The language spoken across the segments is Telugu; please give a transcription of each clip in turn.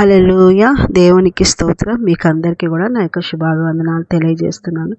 హల్లెలూయా. దేవునికి స్తోత్రం. మీకు అందరికీ కూడా నా యొక్క శుభాభివందనాలు తెలియజేస్తున్నాను.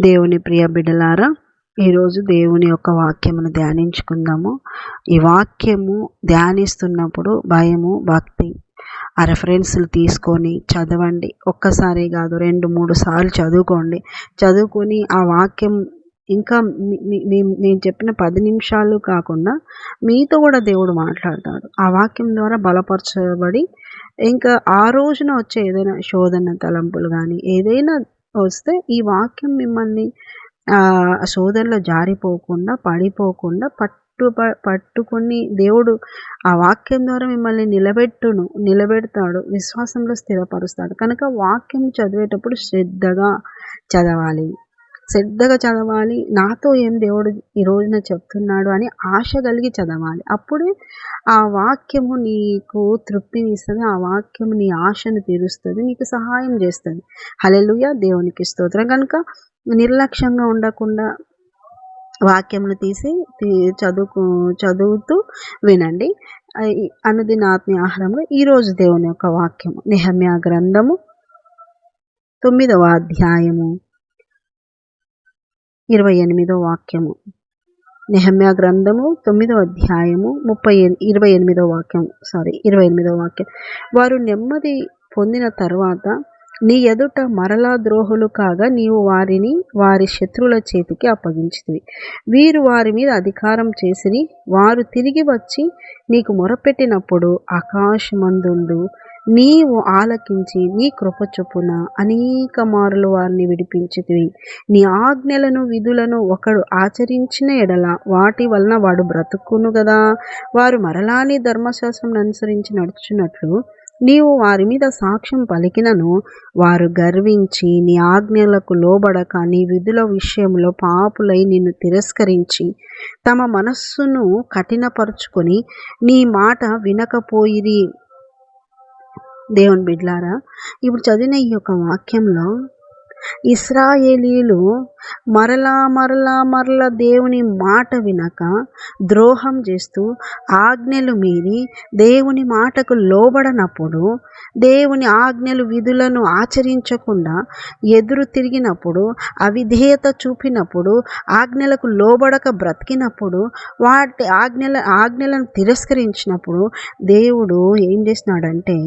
దేవుని ప్రియ బిడ్డలారా ఈరోజు దేవుని యొక్క వాక్యమును ధ్యానించుకుందాము. ఈ వాక్యము ధ్యానిస్తున్నప్పుడు భయము భక్తి ఆ రెఫరెన్స్లు తీసుకొని చదవండి. ఒక్కసారి కాదు రెండు మూడు సార్లు చదువుకోండి. చదువుకొని ఆ వాక్యం ఇంకా నేను చెప్పిన పది నిమిషాలు కాకుండా మీతో కూడా దేవుడు మాట్లాడతాడు. ఆ వాక్యం ద్వారా బలపరచబడి ఇంకా ఆ రోజున వచ్చే ఏదైనా శోధన తలంపులు కానీ ఏదైనా వస్తే ఈ వాక్యం మిమ్మల్ని శోధనలో జారిపోకుండా పడిపోకుండా పట్టు పట్టుకొని దేవుడు ఆ వాక్యం ద్వారా మిమ్మల్ని నిలబెట్టును నిలబెడతాడు విశ్వాసంలో స్థిరపరుస్తాడు. కనుక వాక్యం చదివేటప్పుడు శ్రద్ధగా చదవాలి. శ్రద్ధగా చదవాలి. నాతో ఏం దేవుడు ఈ రోజున చెప్తున్నాడు అని ఆశ కలిగి చదవాలి. అప్పుడే ఆ వాక్యము నీకు తృప్తిని ఇస్తుంది ఆ వాక్యము నీ ఆశను తీరుస్తుంది. నీకు సహాయం చేస్తుంది. హలెలుయ దేవునికి స్తోత్రం. కనుక నిర్లక్ష్యంగా ఉండకుండా వాక్యమును తీసి తీ- చదువుకు చదువుతూ వినండి. అనుదిన ఆత్మీయ ఆహారంలో ఈరోజు దేవుని యొక్క వాక్యము. నిహమ్యా గ్రంథము తొమ్మిదవ అధ్యాయము. ఇరవై ఎనిమిదో వాక్యము. నెహమ్యా గ్రంథము తొమ్మిదో అధ్యాయము ముప్పై ఎన్- ఇరవై ఎనిమిదో వాక్యం సారీ ఇరవై ఎనిమిదో వాక్యం. వారు నెమ్మది పొందిన తర్వాత నీ ఎదుట మరలా ద్రోహులు కాగా నీవు వారిని వారి శత్రువుల చేతికి అప్పగించితివి. వీరు వారి మీద అధికారం చేసిరి వారు తిరిగి వచ్చి నీకు మొరపెట్టినప్పుడు ఆకాశమందుండు. నీవు ఆలకించి నీ కృప చొప్పున అనేక మారులు వారిని విడిపించితివి. నీ ఆజ్ఞలను విధులను ఒకడు ఆచరించిన ఎడల వాటి వలన వాడు బ్రతుకును కదా వారు మరలా నీ ధర్మశాస్త్రం అనుసరించి నడుచున్నట్లు నీవు వారి మీద సాక్ష్యం పలికినను. వారు గర్వించి నీ ఆజ్ఞలకు లోబడక నీ విధుల విషయంలో పాపులై నిన్ను తిరస్కరించి తమ మనస్సును కఠినపరుచుకొని నీ మాట వినకపోయిరి. దేవుని బిడ్లారా ఇప్పుడు చదివిన ఈ యొక్క వాక్యంలో ఇస్రాయేలీలు మరలా మరలా మరలా దేవుని మాట వినక ద్రోహం చేస్తూ ఆజ్ఞలు మీరి దేవుని మాటకు లోబడనప్పుడు దేవుని ఆజ్ఞలు విధులను ఆచరించకుండా ఎదురు తిరిగినప్పుడు అవిధేయత చూపినప్పుడు ఆజ్ఞలకు లోబడక బ్రతికినప్పుడు వాటి ఆజ్ఞల ఆజ్ఞలను తిరస్కరించినప్పుడు దేవుడు ఏం చేసినాడంటే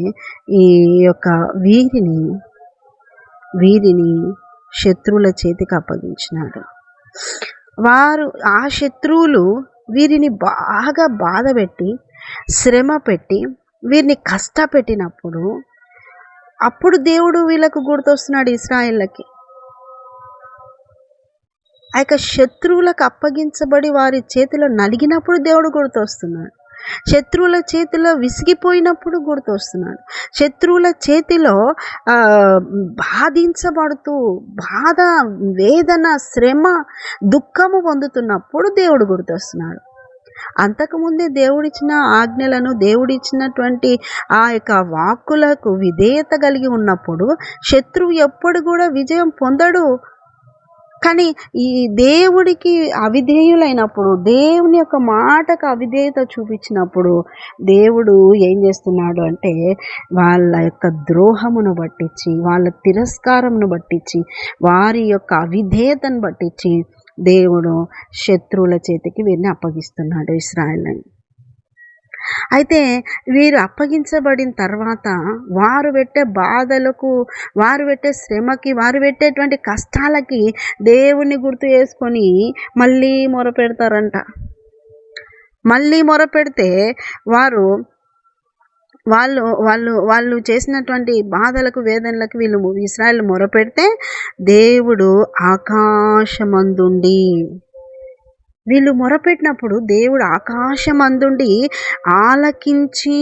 ఈ యొక్క వీరిని వీరిని శత్రువుల చేతికి అప్పగించినాడు. వారు ఆ శత్రువులు వీరిని బాగా బాధ పెట్టి శ్రమ పెట్టి వీరిని కష్టపెట్టినప్పుడు అప్పుడు దేవుడు వీళ్ళకు గుర్తొస్తున్నాడు ఇస్రాయిళ్ళకి. ఆ యొక్క శత్రువులకు అప్పగించబడి వారి చేతిలో నలిగినప్పుడు దేవుడు గుర్తొస్తున్నాడు. శత్రువుల చేతిలో విసిగిపోయినప్పుడు గుర్తొస్తున్నాడు. శత్రువుల చేతిలో ఆ, బాధించబడుతూ బాధ వేదన శ్రమ దుఃఖము పొందుతున్నప్పుడు దేవుడు గుర్తొస్తున్నాడు. అంతకుముందే దేవుడిచ్చిన ఆజ్ఞలను దేవుడిచ్చినటువంటి ఆ యొక్క వాక్కులకు విధేయత కలిగి ఉన్నప్పుడు శత్రువు ఎప్పుడు కూడా విజయం పొందడు. కానీ ఈ దేవుడికి అవిధేయులైనప్పుడు దేవుని యొక్క మాటకు అవిధేయత చూపించినప్పుడు దేవుడు ఏం చేస్తున్నాడు అంటే వాళ్ళ యొక్క ద్రోహమును బట్టించి వాళ్ళ తిరస్కారమును బట్టించి వారి యొక్క అవిధేయతను బట్టించి దేవుడు శత్రువుల చేతికి వీరిని అప్పగిస్తున్నాడు ఇస్రాయల్ని. అయితే వీరు అప్పగించబడిన తర్వాత వారు పెట్టే బాధలకు వారు పెట్టే శ్రమకి వారు పెట్టేటువంటి కష్టాలకి దేవుణ్ణి గుర్తు చేసుకొని మళ్ళీ మొరపెడతారంట మళ్ళీ మొరపెడితే వారు వాళ్ళు వాళ్ళు వాళ్ళు చేసినటువంటి బాధలకు వేదనలకు వీళ్ళు ఇస్రాయల్ మొరపెడితే దేవుడు ఆకాశమందుండి. వీళ్ళు మొరపెట్టినప్పుడు దేవుడు ఆకాశం అందుండి ఆలకించి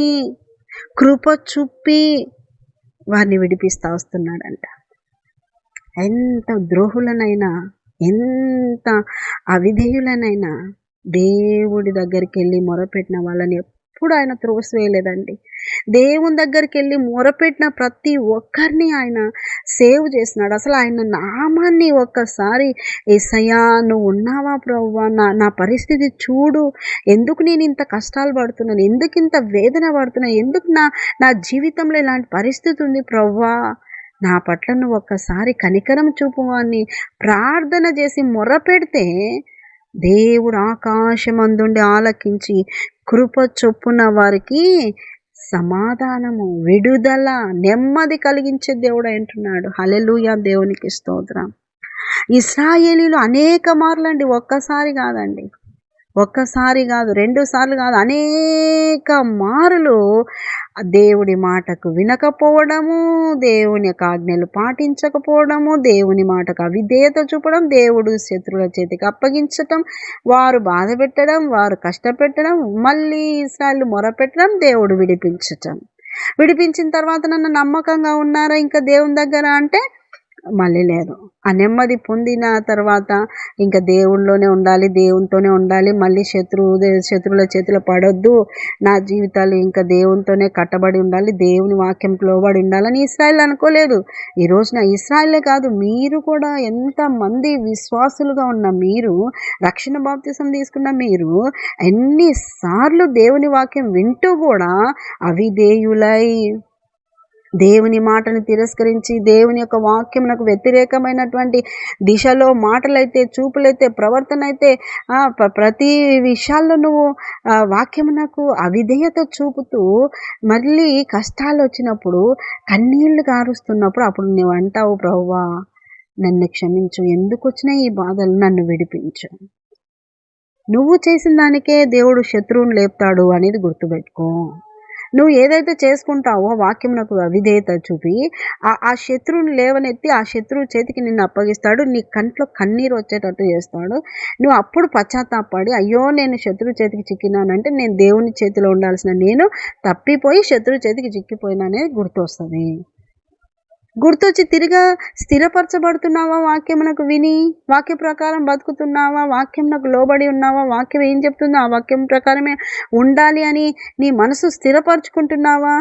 కృప చూపి వారిని విడిపిస్తా వస్తున్నాడంట. ఎంత ద్రోహులనైనా ఎంత అవిధేయులనైనా దేవుడి దగ్గరికి వెళ్ళి మొరపెట్టిన వాళ్ళని ఎప్పుడు ఆయన త్రోసివేయలేదండి. దేవుని దగ్గరికి వెళ్ళి మొరపెట్టిన ప్రతి ఒక్కరిని ఆయన సేవ్ చేసినాడు అసలు ఆయన నామాన్ని ఒక్కసారి ఏసయ్యా నువ్వు ఉన్నావా ప్రవ్వా? నా నా పరిస్థితి చూడు. ఎందుకు నేను ఇంత కష్టాలు పడుతున్నాను? ఎందుకు ఇంత వేదన పడుతున్నాను? ఎందుకు నా నా జీవితంలో ఇలాంటి పరిస్థితి ఉంది ప్రవ్వా? నా పట్ల నువ్వు ఒక్కసారి కనికరం చూపువాన్ని ప్రార్థన చేసి మొరపెడితే దేవుడు ఆకాశమందుండి ఆలకించి కృప చొప్పున వారికి సమాధానము విడుదల నెమ్మది కలిగించే దేవుడు అంటున్నాడు హలెలుయా దేవునికి స్తోత్రం. ఇస్రాయేలీలు అనేక మార్లండి ఒక్కసారి కాదండి. ఒక్కసారి కాదు రెండు సార్లు కాదు అనేక మారులు దేవుడి మాటకు వినకపోవడము దేవుని యొక్క ఆజ్ఞలు పాటించకపోవడము దేవుని మాటకు అవిధేయత చూపడం దేవుడు శత్రువుల చేతికి అప్పగించటం వారు బాధ పెట్టడం వారు కష్టపెట్టడం మళ్ళీ ఇస్రాయల్ మొరపెట్టడం దేవుడు విడిపించటం. విడిపించిన తర్వాత నన్ను నమ్మకంగా ఉన్నారా ఇంకా దేవుని దగ్గర అంటే మళ్ళీ లేదు. ఆ నెమ్మది పొందిన తర్వాత ఇంకా దేవుళ్ళలోనే ఉండాలి దేవునితోనే ఉండాలి. మళ్ళీ శత్రువు శత్రువుల చేతిలో పడొద్దు. నా జీవితాలు ఇంకా దేవునితోనే కట్టబడి ఉండాలి దేవుని వాక్యం లోబడి ఉండాలని ఇస్రాయల్ అనుకోలేదు. ఈ రోజున ఇస్రాయలే కాదు మీరు కూడా ఎంతమంది విశ్వాసులుగా ఉన్న మీరు రక్షణ బాప్తిసం తీసుకున్న మీరు ఎన్నిసార్లు దేవుని వాక్యం వింటూ కూడా అవిధేయులై దేవుని మాటను తిరస్కరించి దేవుని యొక్క వాక్యమునకు వ్యతిరేకమైనటువంటి దిశలో మాటలైతే చూపులైతే ప్రవర్తన అయితే ప్రతి విషయాల్లో నువ్వు వాక్యమునకు అవిధేయత చూపుతూ మళ్ళీ కష్టాలు వచ్చినప్పుడు కన్నీళ్ళు కారుస్తున్నప్పుడు అప్పుడు నువ్వు అంటావు ప్రవ్వా నన్ను క్షమించు. ఎందుకు వచ్చిన ఈ బాధలు నన్ను విడిపించు. నువ్వు చేసిన దానికే దేవుడు శత్రువుని లేపుతాడు అనేది గుర్తుపెట్టుకో. నువ్వు ఏదైతే చేసుకుంటావో వాక్యం నాకు అవిధేయత చూపి ఆ ఆ శత్రువుని లేవనెత్తి ఆ శత్రువు చేతికి నిన్ను అప్పగిస్తాడు నీ కంట్లో కన్నీరు వచ్చేటట్టు చేస్తాడు. నువ్వు అప్పుడు పశ్చాత్తాపడి అయ్యో నేను శత్రువు చేతికి చిక్కినానంటే నేను దేవుని చేతిలో ఉండాల్సిన నేను తప్పిపోయి శత్రువు చేతికి చిక్కిపోయినా అనేది గుర్తొస్తుంది. గుర్తొచ్చి తిరిగా స్థిరపరచబడుతున్నావా వాక్యమునకు విని వాక్య ప్రకారం బతుకుతున్నావా వాక్యమునకు లోబడి ఉన్నావా వాక్యం ఏం చెప్తుందో ఆ వాక్యం ప్రకారమే ఉండాలి అని నీ మనసు స్థిరపరచుకుంటున్నావా?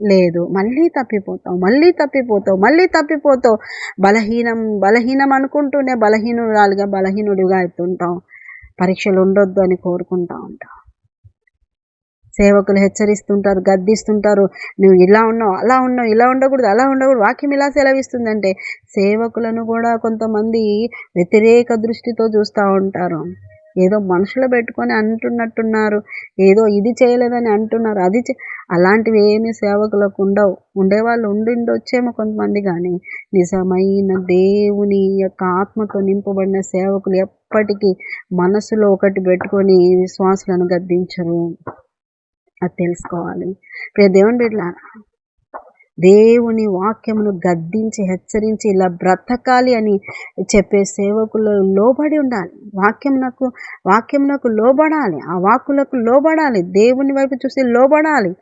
లేదు. మళ్ళీ తప్పిపోతావు మళ్ళీ తప్పిపోతావు మళ్ళీ తప్పిపోతావు. బలహీనం బలహీనం అనుకుంటూనే బలహీనురాలుగా బలహీనుడిగా ఎత్తుంటావు పరీక్షలు ఉండొద్దు అని కోరుకుంటా ఉంటావు. సేవకులు హెచ్చరిస్తుంటారు గద్దిస్తుంటారు. నువ్వు ఇలా ఉన్నావు అలా ఉన్నావు ఇలా ఉండకూడదు అలా ఉండకూడదు వాక్యం ఇలా సెలవిస్తుందంటే సేవకులను కూడా కొంతమంది వ్యతిరేక దృష్టితో చూస్తూ ఉంటారు. ఏదో మనుషులు పెట్టుకొని అంటున్నట్టున్నారు ఏదో ఇది చేయలేదని అంటున్నారు. అది అలాంటివి ఏమి సేవకులకు ఉండవు. ఉండేవాళ్ళు ఉండిండొచ్చేమో కొంతమంది కానీ నిజమైన దేవుని యొక్క ఆత్మతో నింపబడిన సేవకులు ఎప్పటికీ మనసులో ఒకటి పెట్టుకొని విశ్వాసులను గద్దించరు. అది తెలుసుకోవాలి. ప్రియ దేవుని బిడ్డలారా దేవుని వాక్యమును గద్దించి హెచ్చరించి ఇలా బ్రతకాలి అని చెప్పే సేవకులు లోబడి ఉండాలి. వాక్యమునకు వాక్యమునకు లోబడాలి. ఆ వాక్కులకు లోబడాలి. దేవుని వైపు చూసి లోబడాలి.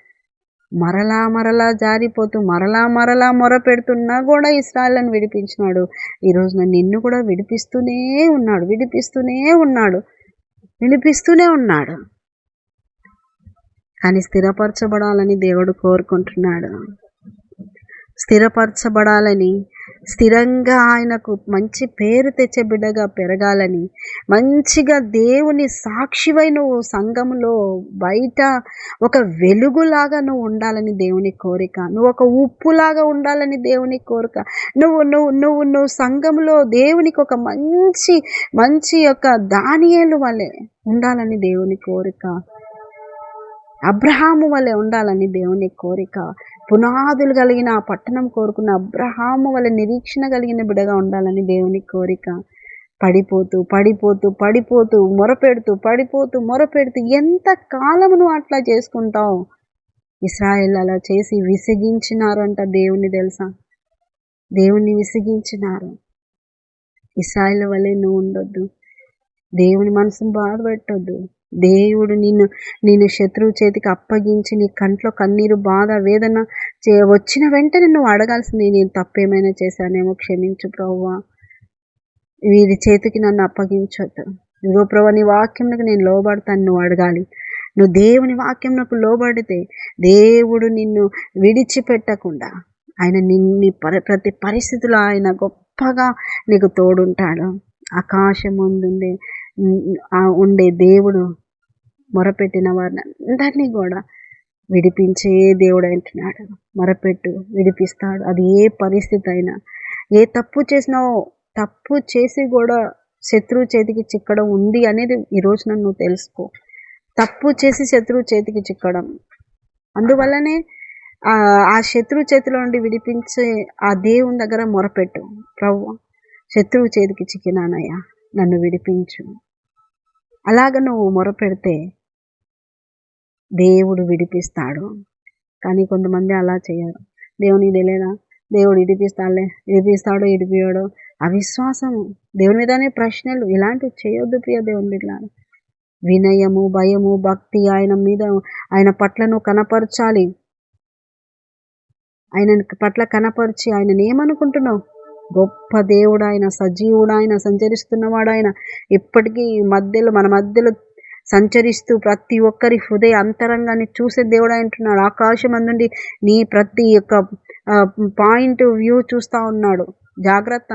మరలా మరలా జారిపోతూ మరలా మరలా మొర పెడుతున్నా కూడా ఇస్రాయలను విడిపించినాడు. ఈరోజున నిన్ను కూడా విడిపిస్తూనే ఉన్నాడు విడిపిస్తూనే ఉన్నాడు విడిపిస్తూనే ఉన్నాడు. కానీ స్థిరపరచబడాలని దేవుడు కోరుకుంటున్నాడు. స్థిరపరచబడాలని స్థిరంగా ఆయనకు మంచి పేరు తెచ్చే బిడ్డగా పెరగాలని మంచిగా దేవుని సాక్షివై నువ్వు సంఘంలో బయట ఒక వెలుగులాగా నువ్వు ఉండాలని దేవుని కోరిక నువ్వు ఒక ఉప్పులాగా ఉండాలని దేవుని కోరిక నువ్వు నువ్వు నువ్వు నువ్వు సంఘంలో దేవునికి ఒక మంచి మంచి యొక్క దానియేలు వలె ఉండాలని దేవుని కోరిక. అబ్రహాము వలె ఉండాలని దేవుని కోరిక. పునాదులు కలిగిన ఆ పట్టణం కోరుకున్న అబ్రహాము వలె నిరీక్షణ కలిగిన బిడగా ఉండాలని దేవుని కోరిక. పడిపోతూ పడిపోతూ పడిపోతూ మొరపెడుతూ పడిపోతూ మొరపెడుతూ ఎంత కాలము నువ్వు అట్లా చేసుకుంటావు? ఇస్రాయల్ అలా చేసి విసిగించినారంట దేవుని తెలుసా? దేవుణ్ణి విసిగించినారు. ఇస్రాయల్ వలె నువ్వు ఉండొద్దు. దేవుని మనసును బాధపెట్టొద్దు. దేవుడు నిన్ను నిన్ను శత్రువు చేతికి అప్పగించి నీ కంట్లో కన్నీరు బాధ వేదన చే వచ్చిన వెంటనే నువ్వు అడగాల్సింది నేను తప్పేమైనా చేశానేమో క్షమించు ప్రవ్వా. వీరి చేతికి నన్ను అప్పగించొద్దు. ఇదిగో ప్రభా నీ వాక్యంకి నేను లోబడతాను నువ్వు అడగాలి. నువ్వు దేవుని వాక్యంకు లోబడితే దేవుడు నిన్ను విడిచిపెట్టకుండా ఆయన నిన్ని ప్రతి పరిస్థితిలో ఆయన గొప్పగా నీకు తోడుంటాడు. ఆకాశం ముందుండే ఉండే దేవుడు మొరపెట్టిన వారిని అందరినీ కూడా విడిపించే దేవుడు అంటున్నాడు. మొరపెట్టు విడిపిస్తాడు. అది ఏ పరిస్థితి అయినా ఏ తప్పు చేసినావో తప్పు చేసి కూడా శత్రువు చేతికి చిక్కడం ఉంది అనేది ఈరోజు నన్ను తెలుసుకో. తప్పు చేసి శత్రువు చేతికి చిక్కడం. అందువల్లనే ఆ శత్రువు చేతిలో నుండి విడిపించే ఆ దేవుని దగ్గర మొరపెట్టు. ప్రభు శత్రువు చేతికి చిక్కినానయ్యా. నన్ను విడిపించు. అలాగ నువ్వు మొరపెడితే దేవుడు విడిపిస్తాడు. కానీ కొంతమంది అలా చేయరు. దేవునికి తెలియదా దేవుడు ఇడిపిస్తాడులే విడిపిస్తాడు ఇడిపియాడు అవిశ్వాసం దేవుని మీదనే ప్రశ్నలు. ఇలాంటివి చేయొద్దు ప్రియ దేవుని బిడ్డ వినయము భయము భక్తి ఆయన మీద ఆయన పట్లను కనపరచాలి. ఆయన పట్ల కనపరిచి ఆయన ఏమనుకుంటున్నావు? గొప్ప దేవుడు ఆయన సజీవుడు ఆయన సంచరిస్తున్నవాడు ఆయన ఇప్పటికీ మధ్యలో మన మధ్యలో సంచరిస్తూ ప్రతి ఒక్కరి హృదయ అంతరంగాన్ని చూసే దేవుడు అంటున్నాడు ఆకాశం అందుండి నీ ప్రతి ఒక్క పాయింట్ వ్యూ చూస్తూ ఉన్నాడు. జాగ్రత్త.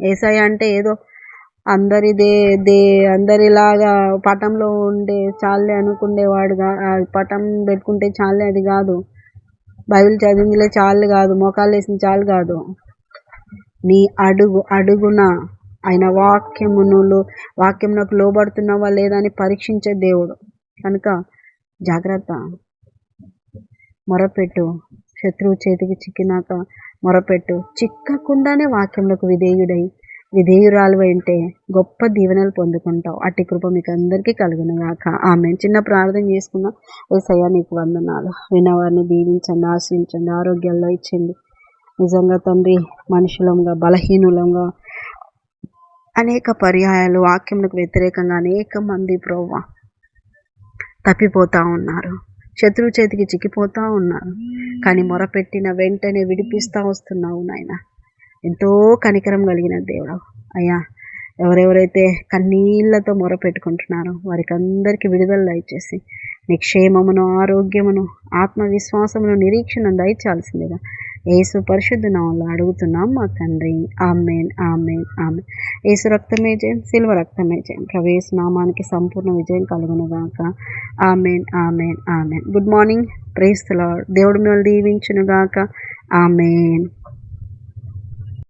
ఏసఐ అంటే ఏదో అందరిదే దే అందరిలాగా పటంలో ఉండే చాలే అనుకునేవాడుగా పటం పెట్టుకుంటే చాలే అది కాదు. బైబిల్ చదివిందిలే చాలు కాదు మోకాలు వేసిన చాలు కాదు. నీ అడుగు అడుగున ఆయన వాక్యమునులు వాక్యమునకు లోబడుతున్నావా లేదా అని పరీక్షించే దేవుడు. కనుక జాగ్రత్త. మొరపెట్టు. శత్రువు చేతికి చిక్కినాక మొరపెట్టు. చిక్కకుండానే వాక్యములకు విధేయుడై విధేయురాలు అంటే గొప్ప దీవెనలు పొందుకుంటావు. అట్టి కృప మీకు అందరికీ కలుగునుగాక ఆమె చిన్న ప్రార్థన చేసుకున్న ఏసయ్యా నీకు వందనాలు. వినవారిని దీవించండి ఆశ్రయించండి ఆరోగ్యాల్లో ఇచ్చింది నిజంగా తండ్రి మనుషులంగా బలహీనులంగా అనేక పర్యాయాలు వాక్యములకు వ్యతిరేకంగా అనేక మంది ప్రవ్వ తప్పిపోతూ ఉన్నారు. శత్రువు చేతికి చిక్కిపోతూ ఉన్నారు. కానీ మొరపెట్టిన వెంటనే విడిపిస్తూ వస్తున్నావు నాయన. ఎంతో కనికరం కలిగిన దేవుడు అయ్యా ఎవరెవరైతే కన్నీళ్ళతో మొరపెట్టుకుంటున్నారో వారికి అందరికీ విడుదల దయచేసి నిక్షేమమును ఆరోగ్యమును ఆత్మవిశ్వాసమును నిరీక్షణ దయచాల్సిందిగా ఏసు పరిశుద్ధ నామంలో అడుగుతున్నాం మా తండ్రి. ఆమెన్ ఆమెన్ ఆమె ఏసు రక్తమే జయం సిల్వ రక్తమే జయం. ప్రవేశ నామానికి సంపూర్ణ విజయం కలుగునుగాక. Amen amen amen. Good morning. ప్రేస్తుల దేవుడు మిమ్మల్ని దీవించునుగాక. ఆమెన్.